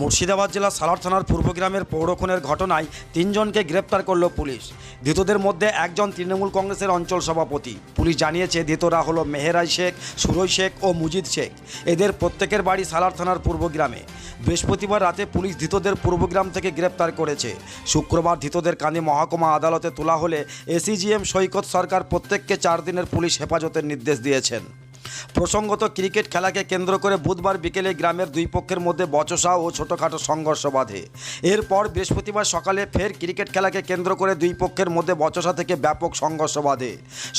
মুর্শিদাবাদ জেলার সালার থানার পূর্ব গ্রামের পৌরখনের ঘটনায় তিনজনকে গ্রেপ্তার করল পুলিশ। ধৃতদের মধ্যে একজন তৃণমূল কংগ্রেসের অঞ্চল সভাপতি। পুলিশ জানিয়েছে, ধৃতরা হলো মেহেরাই শেখ, সুরই শেখ ও মুজিদ শেখ। এদের প্রত্যেকের বাড়ি সালার থানার পূর্ব গ্রামে। বৃহস্পতিবার রাতে পুলিশ ধৃতদের পূর্বগ্রাম থেকে গ্রেপ্তার করেছে। শুক্রবার ধৃতদের কানে মহকুমা আদালতে তোলা হলে এসিজিএম সৈকত সরকার প্রত্যেককে চার দিনের পুলিশ হেফাজতের নির্দেশ দিয়েছেন। প্রসঙ্গত ক্রিকেট খেলাকে কেন্দ্র করে বুধবার বিকেলে গ্রামের দুই পক্ষের মধ্যে বচসা ও ছোটোখাটো সংঘর্ষ বাধে। এরপর বৃহস্পতিবার সকালে ফের ক্রিকেট খেলাকে কেন্দ্র করে দুই পক্ষের মধ্যে বচসা থেকে ব্যাপক সংঘর্ষ বাধে।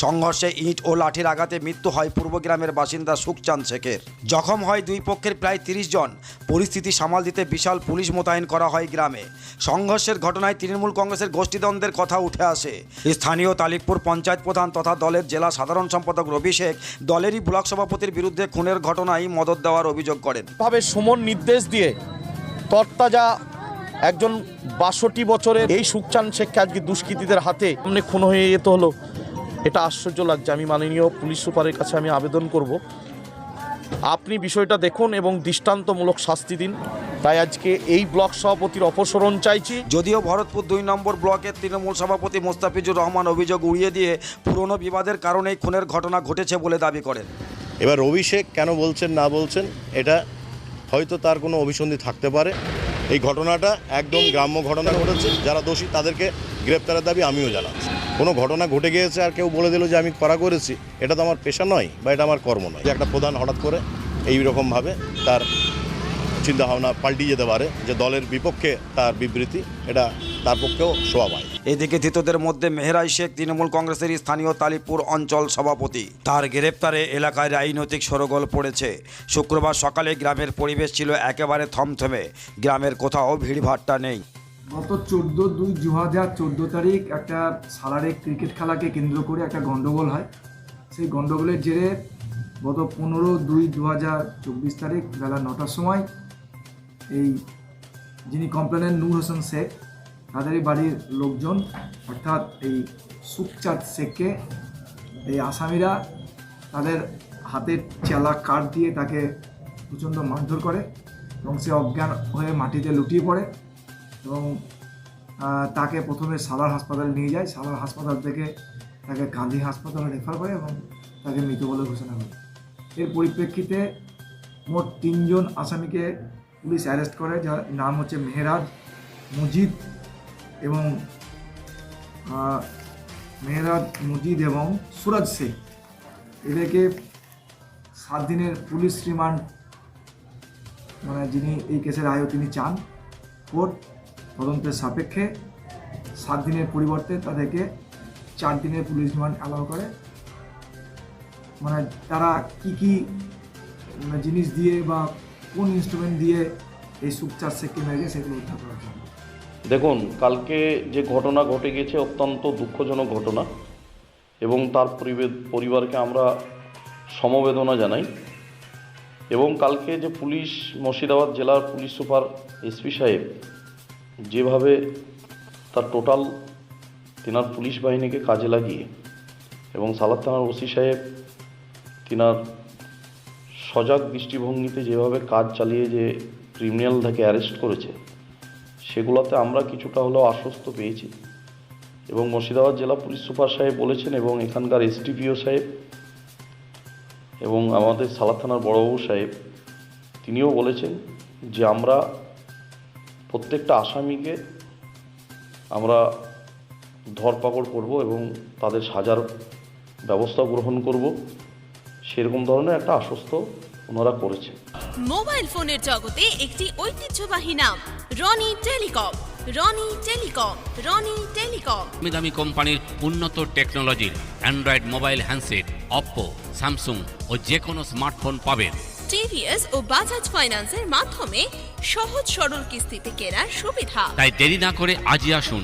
সংঘর্ষে ইট ও লাঠির আঘাতে মৃত্যু হয় পূর্ব গ্রামের বাসিন্দা সুখচাঁদ শেখের। জখম হয় দুই পক্ষের প্রায় তিরিশ জন। পরিস্থিতি সামাল দিতে বিশাল পুলিশ মোতায়েন করা হয় গ্রামে। সংঘর্ষের ঘটনায় তৃণমূল কংগ্রেসের গোষ্ঠীদ্বন্দ্বের কথা উঠে আসে। স্থানীয় তালিকপুর পঞ্চায়েত প্রধান তথা দলের জেলা সাধারণ সম্পাদক রবি শেখ দলেরই ব্লক সভাপতির বিরুদ্ধে খুনের ঘটনায় মদত দেওয়ার অভিযোগ করেন। ভাবে সুমন নির্দেশ দিয়ে তরতাজা একজন বাষট্টি বছরের এই সুখচান শেখকে আজকে দুষ্কৃতীদের হাতে সামনে খুন হয়ে যেতে হলো, এটা আশ্চর্য লাগছে। আমি মাননীয় পুলিশ সুপারের কাছে আমি আবেদন করব। আপনি বিষয়টা দেখুন এবং দৃষ্টান্তমূলক শাস্তি দিন। তাই আজকে এই ব্লক সভাপতির অপসরণ চাইছি। যদিও ভরতপুর দুই নম্বর ব্লকের তৃণমূল সভাপতি মোস্তাফিজুর রহমান অভিযোগ উড়িয়ে দিয়ে পুরনো বিবাদের কারণেই খুনের ঘটনা ঘটেছে বলে দাবি করেন। এবার অভিষেক কেন বলছেন না বলছেন এটা হয়তো তার কোনো অভিসন্ধি থাকতে পারে। এই ঘটনাটা একদম গ্রাম্য ঘটনা ঘটেছে। যারা দোষী, তাদেরকে গ্রেপ্তারের দাবি আমিও জানাচ্ছি। কোনো ঘটনা ঘটে গিয়েছে আর কেউ বলে দিল যে আমি করা করেছি, এটা তো আমার পেশা নয় বা এটা আমার কর্ম নয়। যে একটা প্রধান হঠাৎ করে এই রকমভাবে তার চিন্তাভাবনা পাল্টিয়ে যেতে পারে যে দলের বিপক্ষে তার বিবৃতি এটা তার পক্ষেও শোভা পায়। এদিকে ধৃতদের মধ্যে মেহরাই শেখ তৃণমূল কংগ্রেসের স্থানীয় তালিপুর অঞ্চল সভাপতি। তার গ্রেপ্তারে এলাকায় রাজনৈতিক সরগোল পড়েছে। শুক্রবার সকালে গ্রামের পরিবেশ ছিল একেবারে থমথমে। গ্রামের কোথাও ভিড়ভাট্টা নেই। গত চোদ্দ দুই দু হাজার চোদ্দ তারিখ একটা সালারে ক্রিকেট খেলাকে কেন্দ্র করে একটা গণ্ডগোল হয়। সেই গণ্ডগোলের জেরে গত পনেরো দুই দু হাজার চব্বিশ তারিখ বেলা নটার সময় এই যিনি কমপ্লেনেন নূর হোসেন শেখ, তাদেরই বাড়ির লোকজন, অর্থাৎ এই সুখচাঁদ শেখকে, এই আসামিরা তাদের হাতের চেলা কাঠ দিয়ে তাকে প্রচণ্ড মারধর করে এবং সে অজ্ঞান হয়ে মাটিতে লুটিয়ে পড়ে এবং তাকে প্রথমে সালার হাসপাতালে নিয়ে যায়। সালার হাসপাতাল থেকে তাকে গান্ধী হাসপাতালে রেফার করে এবং তাকে মৃত বলে ঘোষণা করে। এর পরিপ্রেক্ষিতে মোট তিনজন আসামিকে পুলিশ অ্যারেস্ট করে, যার নাম হচ্ছে মেহরাজ মুজিদ এবং মেহরাজ মুজিদ এবং সুরজ শেখ। এদেরকে সাত দিনের পুলিশ রিমান্ড মানে যিনি এই কেসের আয়ও তিনি চান। কোর্ট তদন্তের সাপেক্ষে সাত দিনের পরিবর্তে তাদেরকে চার দিনের পুলিশ রিমান্ড অ্যালাউ করে। মানে তারা কি কি মানে জিনিস দিয়ে বা কোন ইনস্ট্রুমেন্ট দিয়ে এই সুপচার শেখকে মেরেছে সেগুলো উদ্ধার করার জন্য? দেখুন, কালকে যে ঘটনা ঘটে গেছে অত্যন্ত দুঃখজনক ঘটনা এবং তার পরিবে- পরিবারকে আমরা সমবেদনা জানাই এবং কালকে যে পুলিশ মুর্শিদাবাদ জেলার পুলিশ সুপার এসপি সাহেব যেভাবে তার টোটাল তিনার পুলিশ বাহিনীকে কাজে লাগিয়ে এবং সালাদ থানার ওসি সাহেব তিনার সজাগ দৃষ্টিভঙ্গিতে যেভাবে কাজ চালিয়ে যে ক্রিমিনালটাকে অ্যারেস্ট করেছে, সেগুলোতে আমরা কিছুটা হলেও আশ্বস্ত পেয়েছি। এবং মুর্শিদাবাদ জেলা পুলিশ সুপার সাহেব বলেছেন এবং এখানকার এসডিপিও সাহেব এবং আমাদের সালাদ থানার বড়বাবু সাহেব, তিনিও বলেছেন যে আমরা প্রত্যেকটা আসামিকে আমরা ধরপাকড় করব এবং তাদের সাজার ব্যবস্থা গ্রহণ করব। সেরকম ধরনের একটা আশ্বস্ত ওনারা করেছেন মোবাইল ফোনের জগতে একটি ঐতিহ্যবাহী নাম Roni telecom. Roni telecom Roni telecom. দামি দামি কোম্পানির উন্নত টেকনোলজির android mobile handset Oppo Samsung ও যে কোনো স্মার্টফোন পাবেন। টিভিএস ও বাজাজ ফাইন্যান্সের মাধ্যমে সহজ সরল কিস্তিতে কেনার সুবিধা। তাই দেরি না করে আজই আসুন